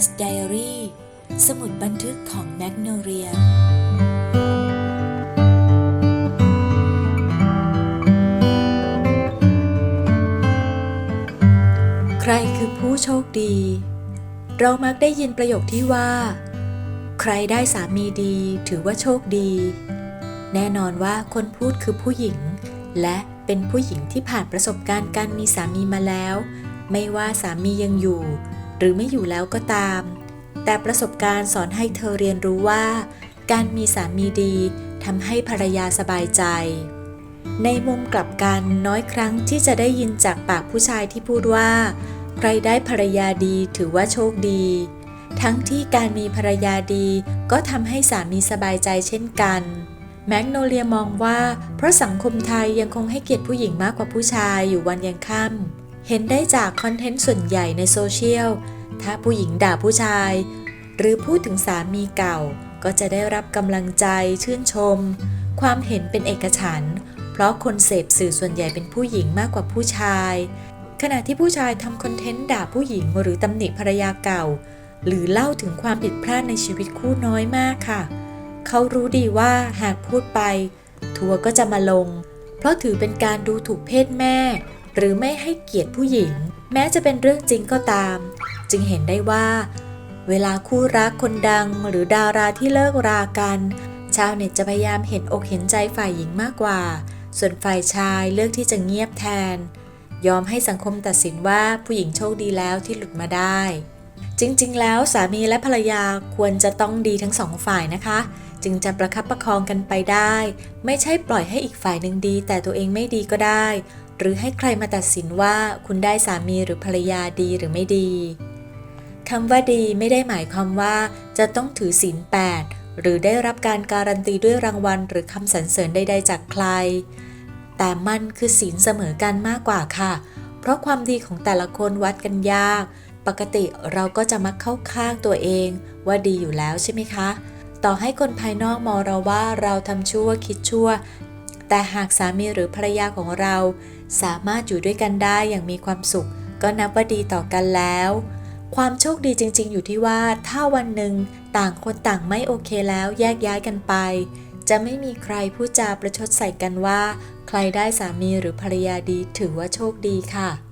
Happiness Diary สมุดบันทึกของแมกโนเรียใครคือผู้โชคดี เรามักได้ยินประโยคที่ว่า ใครได้สามีดีถือว่าโชคดี แน่นอนว่าคนพูดคือผู้หญิง และเป็นผู้หญิงที่ผ่านประสบการณ์การมีสามีมาแล้ว ไม่ว่าสามียังอยู่ หรือไม่อยู่แล้วก็ตาม แต่ประสบการณ์สอนให้เธอเรียนรู้ว่า การมีสามีดีทำให้ภรรยาสบายใจ ในมุมกลับกันน้อยครั้งที่จะได้ยินจากปากผู้ชายที่พูดว่า ใครได้ภรรยาดีถือว่าโชคดี ทั้งที่การมีภรรยาดีก็ทำให้สามีสบายใจเช่นกันแมกโนเลียมองว่า เพราะสังคมไทยยังคงให้เกียรติผู้หญิงมากกว่าผู้ชายอยู่วันยังค่ำเห็นได้จากคอนเทนต์ส่วนใหญ่ในโซเชียล ถ้าผู้หญิงด่าผู้ชาย หรือพูดถึงสามีเก่า ก็จะได้รับกำลังใจชื่นชม ความเห็นเป็นเอกฉันเพราะคนเสพสื่อส่วนใหญ่เป็นผู้หญิงมากกว่าผู้ชาย ขณะที่ผู้ชายทำคอนเทนต์ด่าผู้หญิงหรือตำหนิภรรยาเก่า หรือเล่าถึงความผิดพลาดในชีวิตคู่น้อยมากค่ะ เขารู้ดีว่าหากพูดไป ทัวก็จะมาลง เพราะถือเป็นการดูถูกเพศแม่ หรือไม่ให้เกียรติผู้หญิง แม้จะเป็นเรื่องจริงก็ตาม จึงเห็นได้ว่า เวลาคู่รักคนดังหรือดาราที่เลิกรากัน ชาวเน็ตจะพยายามเห็นอกเห็นใจฝ่ายหญิงมากกว่า ส่วนฝ่ายชายเลือกที่จะเงียบแทน ยอมให้สังคมตัดสินว่าผู้หญิงโชคดีแล้วที่หลุดมาได้ จริงๆ แล้วสามีและภรรยาควรจะต้องดีทั้งสองฝ่ายนะคะ จึงจะประคับประคองกันไปได้ ไม่ใช่ปล่อยให้อีกฝ่ายหนึ่งดี แต่ตัวเองไม่ดีก็ได้ หรือให้ใครมาตัดสินว่าคุณได้สามีหรือภรรยาดีหรือไม่ดีคำว่าดีไม่ได้หมายความว่าจะต้องถือศีลแปดหรือได้รับการการันตีด้วยรางวัลหรือคำสรรเสริญใดๆจากใคร แต่มันคือศีลเสมอกันมากกว่าค่ะ เพราะความดีของแต่ละคนวัดกันยาก ปกติเราก็จะมักเข้าข้างตัวเอง ว่าดีอยู่แล้วใช่ไหมคะ ต่อให้คนภายนอกมองเราว่าเราทำชั่วคิดชั่ว แต่หากสามีหรือภรรยาของเรา สามารถอยู่ด้วยกันได้อย่างมีความสุข ก็นับว่าดีต่อกันแล้ว ความโชคดีจริง ๆ อยู่ที่ว่าถ้าวันหนึ่งต่างคนต่างไม่โอเคแล้วแยกย้ายกันไป จะไม่มีใครพูดจาประชดใส่กันว่า ใครได้สามีหรือภรรยาดีถือว่าโชคดีค่ะ